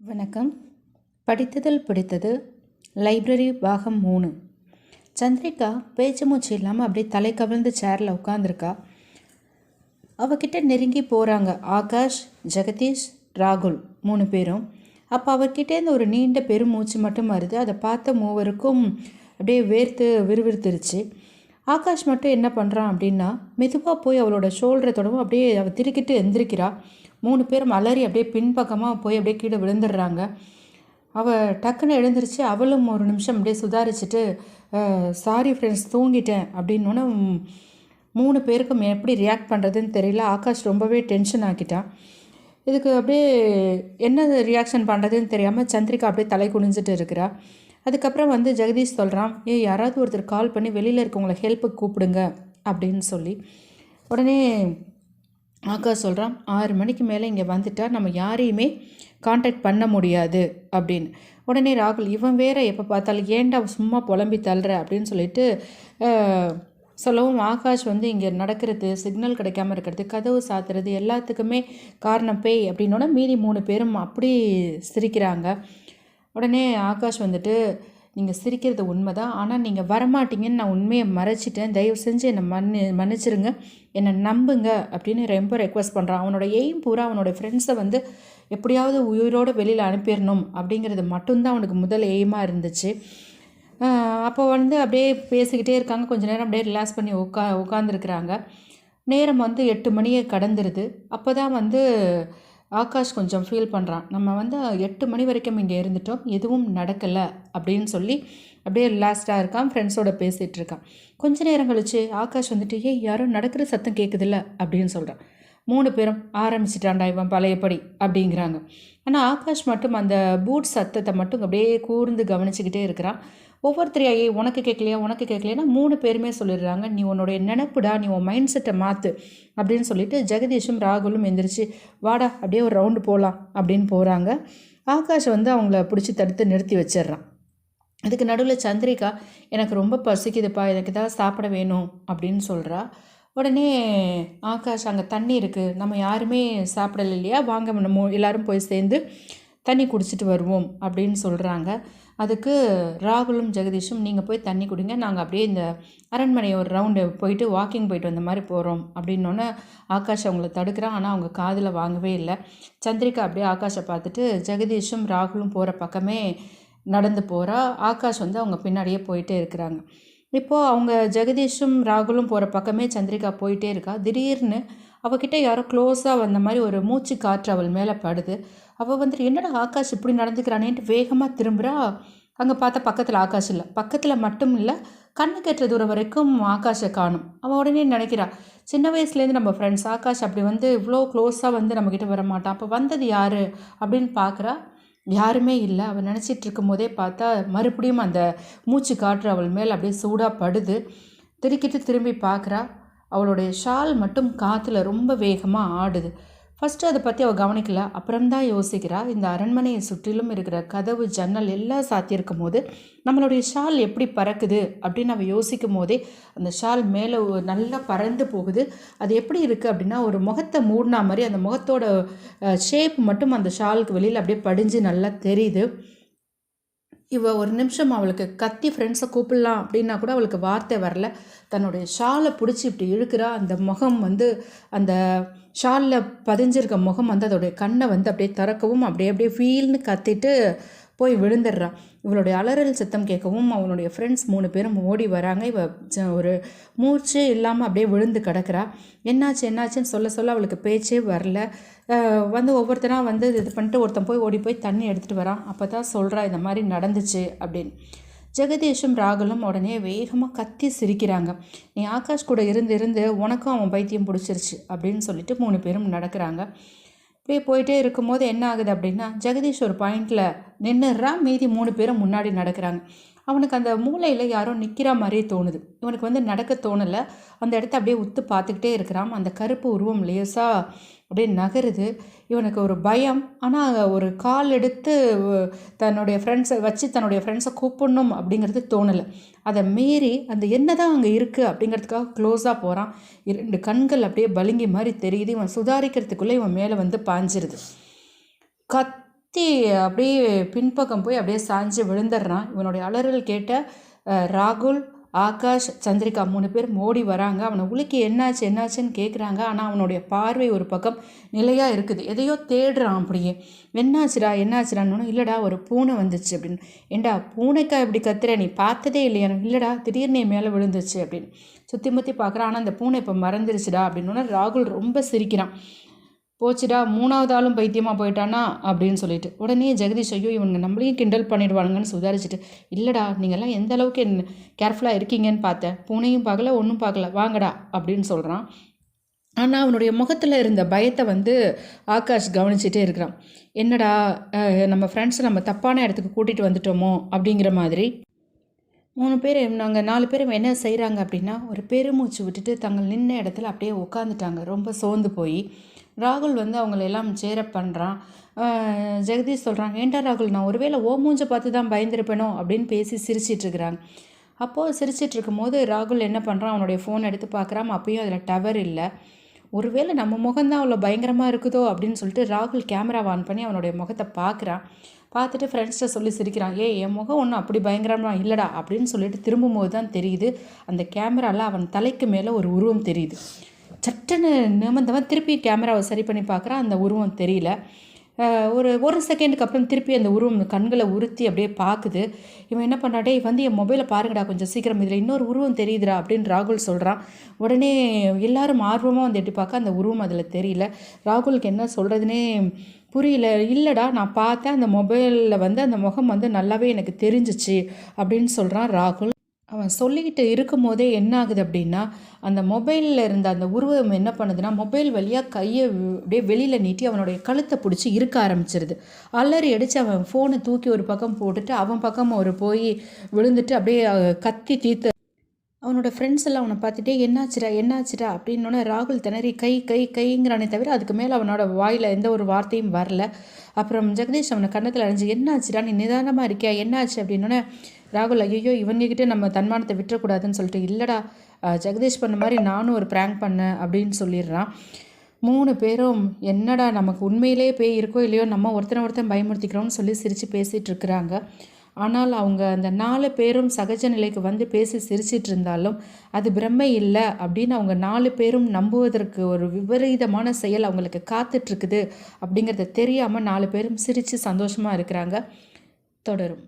வணக்கம். படித்ததில் பிடித்தது லைப்ரரி பாகம் மூணு. சந்திரிகா பேச்சு மூச்சு இல்லாமல் அப்படியே தலை கவிழ்ந்து சேரில் உட்காந்துருக்கா அவகிட்ட நெருங்கி போகிறாங்க ஆகாஷ் ஜெகதீஷ் ராகுல் மூணு பேரும். அப்போ அவர்கிட்டேருந்து ஒரு நீண்ட பெருமூச்சு மட்டும் வருது. அதை பார்த்த மூவருக்கும் அப்படியே வேர்த்து விறுவிறுத்துருச்சு. ஆகாஷ் மட்டும் என்ன பண்ணுறான் அப்படின்னா மெதுவாக போய் அவளோட ஷோல்டரை தொடவும் அப்படியே அவள் திருக்கிட்டு எந்திரிக்கிறா. மூணு பேரும் அலறி அப்படியே பின்பக்கமாக போய் அப்படியே கீழே விழுந்துடுறாங்க. அவள் டக்குன்னு எழுந்திருச்சு அவளும் ஒரு நிமிஷம் அப்படியே சுதாரிச்சுட்டு சாரி ஃப்ரெண்ட்ஸ் தூங்கிட்டேன். அப்படின்னோன்னே மூணு பேருக்கும் எப்படி ரியாக்ட் பண்ணுறதுன்னு தெரியல. ஆகாஷ் ரொம்பவே டென்ஷன் ஆக்கிட்டான் இதுக்கு அப்படியே என்ன ரியாக்ஷன் பண்ணுறதுன்னு தெரியாமல் சந்திரிகா அப்படியே தலை குனிஞ்சிட்டு இருக்கிறா. அதுக்கப்புறம் வந்து ஜெகதீஷ் சொல்கிறான் ஏ யாராவது ஒருத்தர் கால் பண்ணி வெளியில் இருக்கவங்களை ஹெல்ப்புக்கு கூப்பிடுங்க. அப்படின்னு சொல்லி. உடனே ஆகாஷ் சொல்கிறான் ஆறு மணிக்கு மேலே இங்கே வந்துட்டா நம்ம யாரையுமே காண்டாக்ட் பண்ண முடியாது அப்படின்னு. உடனே ராகுல் இவன் வேற எப்போ பார்த்தாலும் ஏன்டா சும்மா புலம்பி தள்ளுற? அப்படின்னு சொல்லிட்டு சொல்லவும் ஆகாஷ் வந்து இங்கே நடக்கிறது சிக்னல் கிடைக்காம இருக்கிறது கதவு சாத்துறது எல்லாத்துக்குமே காரணம் பேய் அப்படின்னோட மீதி மூணு பேரும் அப்படி சிரிக்கிறாங்க. உடனே ஆகாஷ் வந்துட்டு நீங்கள் சிரிக்கிறது உண்மை தான் ஆனால் நீங்கள் வரமாட்டீங்கன்னு நான் உண்மையை மறைச்சிட்டேன். தயவு செஞ்சு என்னை மன்னி மன்னிச்சிருங்க. என்னை நம்புங்க அப்படின்னு ரொம்ப ரெக்வஸ்ட் பண்ணுறான் அவனோட எய்ம் பூரா அவனோட ஃப்ரெண்ட்ஸை வந்து எப்படியாவது உயிரோடு வெளியில் அனுப்பிடணும் அப்படிங்கிறது மட்டும்தான் அவனுக்கு முதல் எய்மாக இருந்துச்சு. அப்போ வந்து அப்படியே பேசிக்கிட்டே இருக்காங்க. கொஞ்சம் நேரம் அப்படியே ரிலாக்ஸ் பண்ணி உட்கா உட்காந்துருக்குறாங்க நேரம் வந்து எட்டு மணியை கடந்துருது. அப்போ தான் வந்து ஆகாஷ் கொஞ்சம் ஃபீல் பண்ணுறான் நம்ம வந்து எட்டு மணி வரைக்கும் இங்கே இருந்துட்டோம். எதுவும் நடக்கலை அப்படின்னு சொல்லி அப்படியே ரிலாக்ஸ்டாக இருக்கான். ஃப்ரெண்ட்ஸோட பேசிகிட்டு இருக்கான். கொஞ்ச நேரம் கழிச்சு ஆகாஷ் வந்துட்டு ஏய் யாரும் நடக்கிற சத்தம் கேட்குதில்ல அப்படின்னு சொல்கிறான் மூணு பேரும் ஆரம்பிச்சிட்டாண்டா இவன் பழையபடி அப்படிங்கிறாங்க. ஆனால் ஆகாஷ் மட்டும் அந்த பூட் சத்தத்தை மட்டும் அப்படியே கூர்ந்து கவனிச்சுக்கிட்டே இருக்கிறான். ஒவ்வொருத்தரையா உனக்கு கேட்கலையா உனக்கு கேட்கலையா மூணு பேருமே சொல்லிடுறாங்க. நீ உன்னுடைய நினப்புடா நீ உன் மைண்ட் செட்டை மாற்று அப்படின்னு சொல்லிட்டு ஜெகதீஷும் ராகுலும் எந்திரிச்சு வாடா அப்படியே ஒரு ரவுண்டு போகலாம் அப்படின்னு போகிறாங்க ஆகாஷ் வந்து அவங்கள பிடிச்சி தடுத்து நிறுத்தி வச்சிடுறான். அதுக்கு நடுவில் சந்திரிகா எனக்கு ரொம்ப பசிக்குதுப்பா எனக்கு ஏதாவது சாப்பிட வேணும் அப்படின்னு சொல்கிறா உடனே ஆகாஷ் அங்கே தண்ணி இருக்குது நம்ம யாருமே சாப்பிடல இல்லையா வாங்க நம்ம எல்லோரும் போய் சேர்ந்து தண்ணி குடிச்சிட்டு வருவோம் அப்படின்னு சொல்கிறாங்க அதுக்கு ராகுலும் ஜெகதீஷும் நீங்கள் போய் தண்ணி குடிங்க. நாங்கள் அப்படியே இந்த அரண்மனை ஒரு ரவுண்டு போயிட்டு வாக்கிங் போயிட்டு வந்த மாதிரி போகிறோம் அப்படின்னோடனே ஆகாஷ் அவங்கள தடுக்கிறான். ஆனால் அவங்க காதில் வாங்கவே இல்லை. சந்திரிகா அப்படியே ஆகாஷை பார்த்துட்டு ஜெகதீஷும் ராகுலும் போகிற பக்கமே நடந்து போகிறா ஆகாஷ் வந்து அவங்க பின்னாடியே போயிட்டே இருக்கிறாங்க. இப்போது அவங்க ஜெகதீஷும் ராகுலும் போகிற பக்கமே சந்திரிகா போயிட்டே இருக்கா. திடீர்னு அவகிட்ட யாரோ க்ளோஸாக வந்த மாதிரி ஒரு மூச்சு காற்று அவள் மேலே படுது. அவள் வந்துட்டு என்னடா ஆகாஷ் இப்படி நடந்துக்கிறானேன்ட்டு வேகமாக திரும்புகிறா அங்கே பார்த்தா பக்கத்தில் ஆகாஷ் இல்லை. பக்கத்தில் மட்டும் இல்லை கண்ணு கெட்டுற தூரம் வரைக்கும் ஆகாஷை காணும். அவள் உடனே நினைக்கிறா சின்ன வயசுலேருந்து நம்ம ஃப்ரெண்ட்ஸ் ஆகாஷ் அப்படி வந்து இவ்வளோ க்ளோஸாக வந்து நம்மக்கிட்ட வர மாட்டான் அப்போ வந்தது யார்? அப்படின்னு பார்க்குறா யாருமே இல்லை. அவள் நினச்சிட்டு இருக்கும் போதே பார்த்தா மறுபடியும் அந்த மூச்சு காற்று அவள் மேல் அப்படியே சூடாக படுது. திருக்கிட்டு திரும்பி பார்க்குறா அவளுடைய ஷால் மட்டும் காற்றுல ரொம்ப வேகமாக ஆடுது. ஃபஸ்ட்டு அதை பற்றி அவள் கவனிக்கல. அப்புறம்தான் யோசிக்கிறா. இந்த அரண்மனையை சுற்றிலும் இருக்கிற கதவு ஜன்னல் எல்லாம் சாத்தியிருக்கும் போது நம்மளுடைய ஷால் எப்படி பறக்குது அப்படின்னு அவள் யோசிக்கும் போதே அந்த ஷால் மேலே நல்லா பறந்து போகுது. அது எப்படி இருக்குது அப்படின்னா ஒரு முகத்தை மூடினா மாதிரி அந்த முகத்தோட ஷேப் மட்டும் அந்த ஷாலுக்கு வெளியில் அப்படியே படிஞ்சு நல்லா தெரியுது. இவ ஒரு நிமிஷம் அவளுக்கு கத்தி ஃப்ரெண்ட்ஸை கூப்பிடலாம் அப்படின்னா கூட அவளுக்கு வார்த்தை வரல. தன்னுடைய ஷாலை பிடிச்சி இப்படி இழுக்கிறா. அந்த முகம் வந்து அந்த ஷாலில் பதிஞ்சிருக்க முகம் வந்து அதோடைய கண்ணை வந்து அப்படியே திறக்கவும் அப்படியே அப்படியே ஃபீல்னு கத்திட்டு போய் விழுந்துடுறான் இவளுடைய அலறல் சத்தம் கேட்கவும் அவனுடைய ஃப்ரெண்ட்ஸ் மூணு பேரும் ஓடி வராங்க. இவ ஒரு மூச்சு இல்லாமல் அப்படியே விழுந்து கிடக்கிறா. என்னாச்சு என்னாச்சுன்னு சொல்ல சொல்ல அவளுக்கு பேச்சே வரல. வந்து ஒவ்வொருத்தராக வந்து இது பண்ணிட்டு ஒருத்தன் போய் ஓடி போய் தண்ணி எடுத்துகிட்டு வரான். அப்போ தான் சொல்கிறா இந்த மாதிரி நடந்துச்சு அப்படின்னு. ஜெகதீஷும் ராகுலும் உடனே வேகமாக கத்தி சிரிக்கிறாங்க. நீ ஆகாஷ் கூட இருந்து இருந்து உனக்கும் அவன் பைத்தியம் பிடிச்சிருச்சு அப்படின்னு சொல்லிட்டு மூணு பேரும் நடக்கிறாங்க. இப்படியே போயிட்டே இருக்கும்போது என்ன ஆகுது அப்படின்னா ஜெகதீஷ் ஒரு பாயிண்டில் நின்றுறான் மீதி மூணு பேரும் முன்னாடி நடக்கிறாங்க. அவனுக்கு அந்த மூளையில் யாரோ நிற்கிற மாதிரியே தோணுது. இவனுக்கு வந்து நடக்க தோணலை. அந்த இடத்த அப்படியே உத்து பார்த்துக்கிட்டே இருக்கிறான். அந்த கருப்பு உருவம் லேசாக அப்படியே நகருது. இவனுக்கு ஒரு பயம். ஆனால் ஒரு கால் எடுத்து தன்னுடைய ஃப்ரெண்ட்ஸை வச்சு தன்னுடைய ஃப்ரெண்ட்ஸை கூப்பிடணும் அப்படிங்கிறது தோணலை. அதை மீறி அந்த என்ன தான் அங்கே இருக்குது அப்படிங்கிறதுக்காக க்ளோஸாக போகிறான் இரண்டு கண்கள் அப்படியே பலுங்கி மாதிரி தெரியுது. இவன் சுதாரிக்கிறதுக்குள்ளே இவன் மேலே வந்து பாஞ்சிருது. கத்தி அப்படியே பின்பக்கம் போய் அப்படியே சாஞ்சு விழுந்துடுறான். இவனுடைய அலறல் கேட்ட ராகுல் ஆகாஷ் சந்திரிகா மூணு பேர் மோடி வராங்க. அவனை உலுக்கி என்னாச்சு என்னாச்சுன்னு கேட்குறாங்க ஆனால் அவனுடைய பார்வை ஒரு பக்கம் நிலையாக இருக்குது. எதையோ தேடுறான் அப்படியே. என்னாச்சுடா என்னாச்சுடான்னு இல்லைடா ஒரு பூனை வந்துச்சு அப்படின்னு. ஏண்டா பூனைக்கா இப்படி கத்துற? நீ பார்த்ததே இல்லையா? இல்லைடா திடீர்னு என் மேலே விழுந்துச்சு அப்படின்னு. சுற்றி முற்றி பார்க்குறான். ஆனால் அந்த பூனை இப்போ மறந்துருச்சுடா அப்படின்னு. ராகுல் ரொம்ப சிரிக்கிறான். போச்சுடா மூணாவது ஆளும் பைத்தியமாக போயிட்டானா? அப்படின்னு சொல்லிட்டு. உடனே ஜெகதீஷ் ஐயோ இவனுங்க நம்மளையும் கிண்டல் பண்ணிடுவானுங்கன்னு சுதாரிச்சுட்டு இல்லைடா நீங்கள்லாம் எந்த அளவுக்கு என் கேர்ஃபுல்லாக இருக்கீங்கன்னு பார்த்தேன். பூனையும் பார்க்கல ஒன்றும் பார்க்கல. வாங்கடா அப்படின்னு சொல்கிறான் ஆனால் அவனுடைய முகத்தில் இருந்த பயத்தை வந்து ஆகாஷ் கவனிச்சிட்டே இருக்கிறான். என்னடா நம்ம ஃப்ரெண்ட்ஸை நம்ம தப்பான இடத்துக்கு கூட்டிகிட்டு வந்துட்டோமோ? அப்படிங்கிற மாதிரி. மூணு பேர் நாங்கள் நாலு பேர் என்ன செய்கிறாங்க அப்படின்னா ஒரு பெருமூச்சு விட்டுட்டு தங்கள் நின்ன இடத்துல அப்படியே உட்காந்துட்டாங்க ரொம்ப சோர்ந்து போய். ராகுல் வந்து அவங்கள எல்லாம் சேரப் பண்ணுறான் ஜெகதீஷ் சொல்கிறான் ஏன்டா ராகுல் நான் ஒருவேளை ஓ மூஞ்ச பார்த்து தான் பயந்துருப்பேனோ? அப்படின்னு பேசி சிரிச்சிட்டு இருக்கிறாங்க. அப்போது சிரிச்சிட்டு இருக்கும்போது ராகுல் என்ன பண்ணுறான் அவனுடைய ஃபோன் எடுத்து பார்க்குறான். அப்பயும் அதில் டவர் இல்லை. ஒருவேளை நம்ம முகம்தான் அவ்வளோ பயங்கரமாக இருக்குதோ? அப்படின்னு சொல்லிட்டு ராகுல் கேமரா ஆன் பண்ணி அவனுடைய முகத்தை பார்க்குறான். பார்த்துட்டு ஃப்ரெண்ட்ஸ்கிட்ட சொல்லி சிரிக்கிறான் ஏய் என் முகம் ஒன்றும் அப்படி பயங்கரமாக இல்லைடா அப்படின்னு சொல்லிட்டு திரும்பும்போது தான் தெரியுது அந்த கேமராவில் அவன் தலைக்கு மேலே ஒரு உருவம் தெரியுது. சட்டுன்னு நிமிந்தவன் திருப்பி கேமராவை சரி பண்ணி பார்க்குறான் அந்த உருவம் தெரியல. ஒரு ஒரு செகண்டுக்கு அப்புறம் திருப்பி அந்த உருவம் கண்களை உறுத்தி அப்படியே பார்க்குது. இவன் என்ன பண்ணாட்டே வந்து என் மொபைலை பாருங்கடா கொஞ்சம் சீக்கிரம். இதில் இன்னொரு உருவம் தெரியுதுடா அப்படின்னு ராகுல் சொல்கிறான் உடனே எல்லாரும் ஆர்வமாக வந்து எட்டி பார்க்க அந்த உருவம் அதில் தெரியல. ராகுலுக்கு என்ன சொல்கிறதுனே புரியல. இல்லைடா நான் பார்த்தேன் அந்த மொபைலில் வந்து அந்த முகம் வந்து நல்லாவே எனக்கு தெரிஞ்சிச்சு அப்படின்னு சொல்கிறான் ராகுல். அவன் சொல்லிக்கிட்டு இருக்கும்போதே என்ன ஆகுது அப்படின்னா அந்த மொபைலில் இருந்த அந்த உருவம் என்ன பண்ணுதுன்னா மொபைல் வழியாக கையை அப்படியே வெளியில் நீட்டி அவனுடைய கழுத்தை பிடிச்சி இருக்க ஆரம்பிச்சிருது. அலறி அடித்து அவன் ஃபோனை தூக்கி ஒரு பக்கம் போட்டுட்டு அவன் பக்கம் ஒரு போய் விழுந்துட்டு அப்படியே கத்தி தீர்த்து அவனோட ஃப்ரெண்ட்ஸ் எல்லாம் அவனை பார்த்துட்டே என்னாச்சுடா என்னாச்சுடா? அப்படின்னோடனே ராகுல் திணறி கை கை கைங்கிறானே தவிர அதுக்கு மேலே அவனோட வாயில் எந்த ஒரு வார்த்தையும் வரல. அப்புறம் ஜெகதீஷ் அவனை கண்ணத்தில் அடைஞ்சு என்னாச்சுடா நீ நிதானமாக இருக்கியா? என்னாச்சு? அப்படின்னோடனே ராகுல் ஐயோ இவங்ககிட்ட நம்ம தன்மானத்தை விட்டுறக்கூடாதுன்னு சொல்லிட்டு இல்லைடா ஜெகதீஷ் பண்ண மாதிரி நானும் ஒரு ப்ராங்க் பண்ணேன் அப்படின்னு சொல்லிடுறான். மூணு பேரும் என்னடா நமக்கு உண்மையிலே பேய் இருக்கோ இல்லையோ நம்ம ஒருத்தனை ஒருத்தன் பயமுறுத்திக்கிறோம்னு சொல்லி சிரித்து பேசிகிட்டு இருக்கிறாங்க. ஆனால் அவங்க அந்த நாலு பேரும் சகஜ நிலைக்கு வந்து பேசி சிரிச்சிட்டு இருந்தாலும் அது பிரம்மை இல்லை அப்படின்னு அவங்க நாலு பேரும் நம்புவதற்கு ஒரு விபரீதமான செயல் அவங்களுக்கு காத்துட்ருக்குது அப்படிங்கிறத தெரியாமல் நாலு பேரும் சிரித்து சந்தோஷமாக இருக்கிறாங்க. தொடரும்.